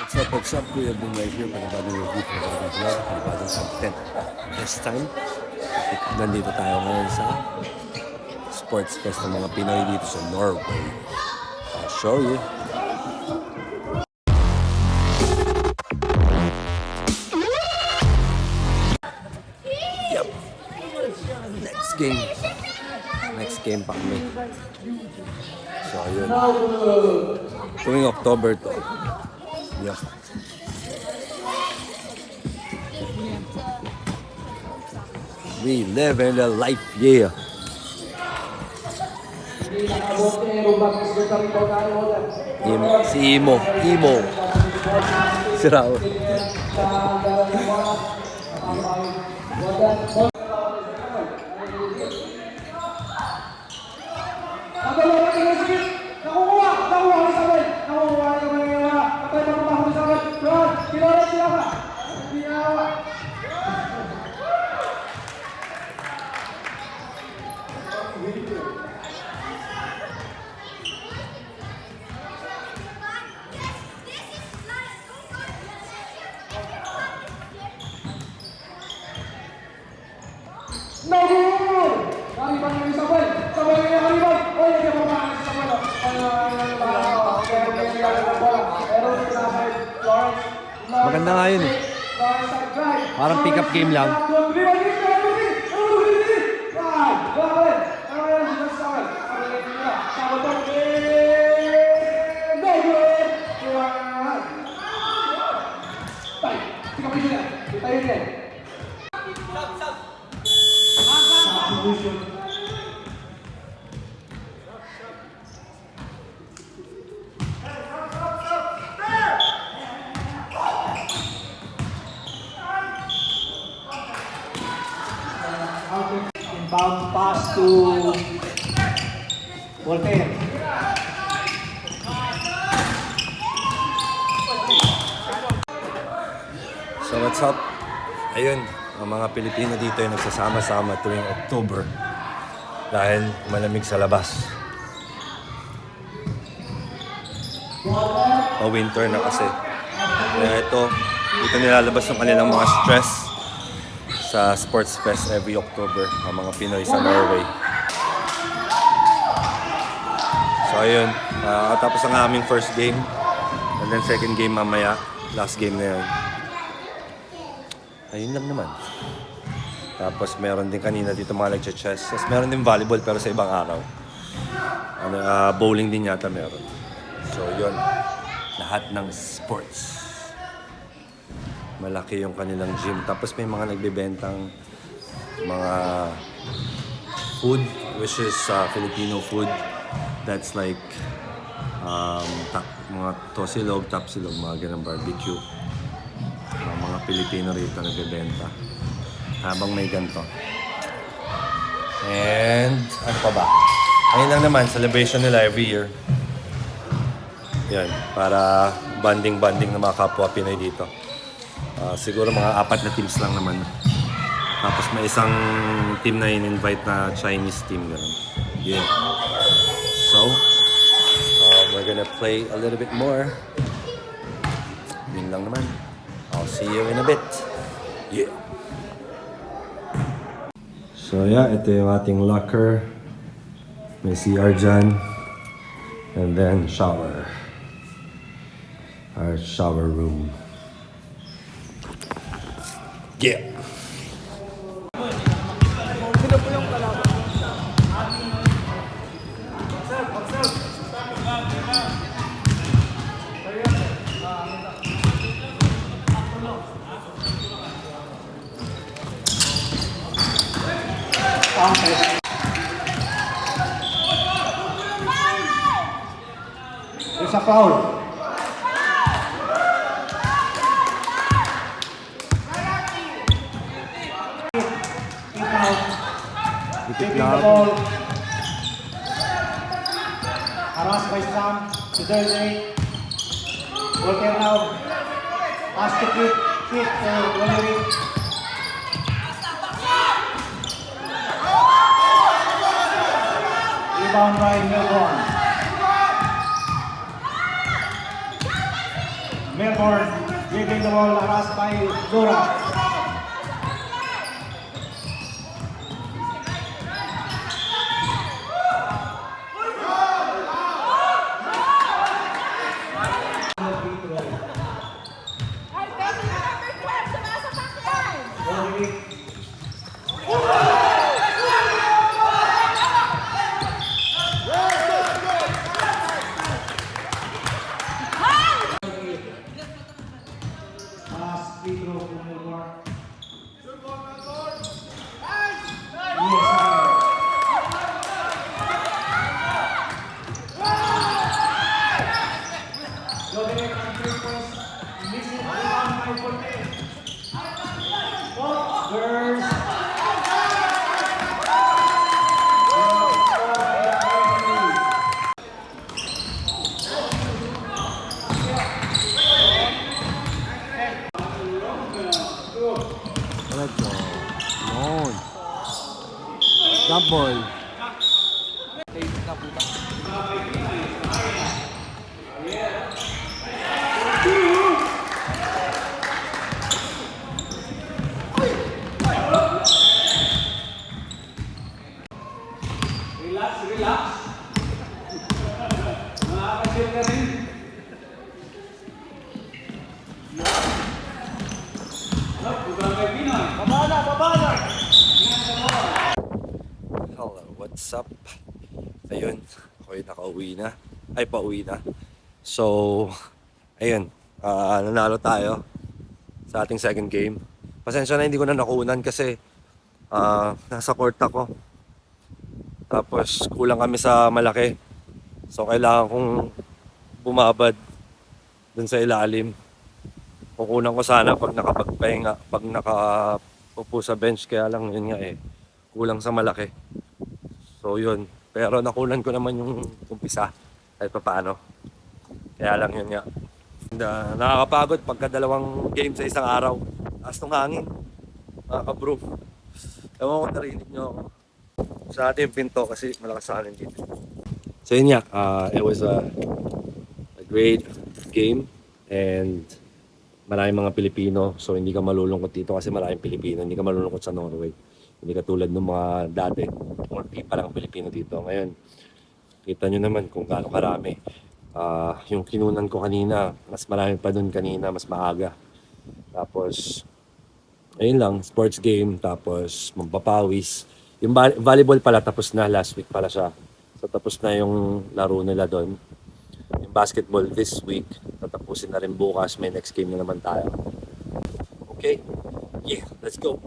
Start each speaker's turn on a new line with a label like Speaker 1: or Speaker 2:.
Speaker 1: What's up, what's up? Kuya Boom right here. Panibagong review for the vlog. Panibagong content. This time, nandito tayo ngayon sa sports fest ng mga Pinoy dito sa Norway. I'll show you. Yep. Next game. Next game pa kami. So, yun. Tuwing October to. Yep. We live in the life, yeah. Im- si Imo. Imo. Si. Maganda nga yun eh.
Speaker 2: Florence side drive.
Speaker 1: Parang pick-up game lang.
Speaker 2: Inbound pass to Voltaire.
Speaker 1: So what's up? Ayun, ang mga Pilipino dito ay nagsasama-sama tuwing October dahil malamig sa labas. Pa-winter na kasi. Kaya ito, dito nilalabas yung kanilang mga stress sa Sports Fest every October, ang mga Pinoy sa Norway. So ayun, ah, tapos ang aming first game. And then second game mamaya, last game na yun. Ayun lang naman. Tapos meron din kanina dito mga nagche-chess. Tapos meron din volleyball pero sa ibang araw. Ano, ah, bowling din yata meron. So yun, lahat ng sports. Malaki yung kanilang gym. Tapos may mga nagbebentang mga food, which is uh, Filipino food. That's like um, tap, mga tosilog, tapsilog, mga ganang barbecue. Ang mga Pilipino rito nagbebenta. Habang may ganito. And ano pa ba? Ayun lang naman, celebration nila every year. Yan, para banding-banding ng mga kapwa Pinoy dito. Ah, siguro mga apat na teams lang naman. Tapos may isang team na in-invite na Chinese team. Ganun. Yeah. So, uh, we're gonna play a little bit more. Yun lang naman. I'll see you in a bit. Yeah. So yeah, ito yung ating locker. May CR dyan. And then shower. Our shower room. Yeah.
Speaker 2: Counter. There's a foul. The ball. Harassed by Sam. To Thursday. Voltaire now. Pass to kick. Kick to Valerie. Rebound by Melbourne. Melbourne, giving the ball harassed by Dora.
Speaker 1: football. What's up? Ayun, ako'y nakauwi na. Ay, pauwi na. So, ayun, ah, nanalo tayo sa ating second game. Pasensya na hindi ko na nakunan kasi ah, nasa court ako. Tapos kulang kami sa malaki. So, kailangan kong bumabad dun sa ilalim. Kukunan ko sana pag nakapagpahinga, pag nakaupo sa bench. Kaya lang yun nga eh, kulang sa malaki. So yun. Pero nakunan ko naman yung umpisa kahit pa paano. Kaya lang yun nga. And, uh, nakakapagod pagka dalawang game sa isang araw. Taas ng hangin. Mga kabro. Ewan ko narinig nyo ako. Sa ating pinto kasi malakas sa hangin dito. So yun nga. Uh, it was a, a great game. And maraming mga Pilipino. So hindi ka malulungkot dito kasi maraming Pilipino. Hindi ka malulungkot sa Norway. Hindi katulad ng mga dati. Konti pa lang ang Pilipino dito. Ngayon, kita nyo naman kung gaano karami. Ah, yung kinunan ko kanina, mas marami pa dun kanina, mas maaga. Tapos, ayun lang, sports game, tapos magpapawis. Yung vo- volleyball pala, tapos na last week pala siya. So, tapos na yung laro nila doon. Yung basketball this week, tatapusin na rin bukas. May next game na naman tayo. Okay? Yeah, let's go.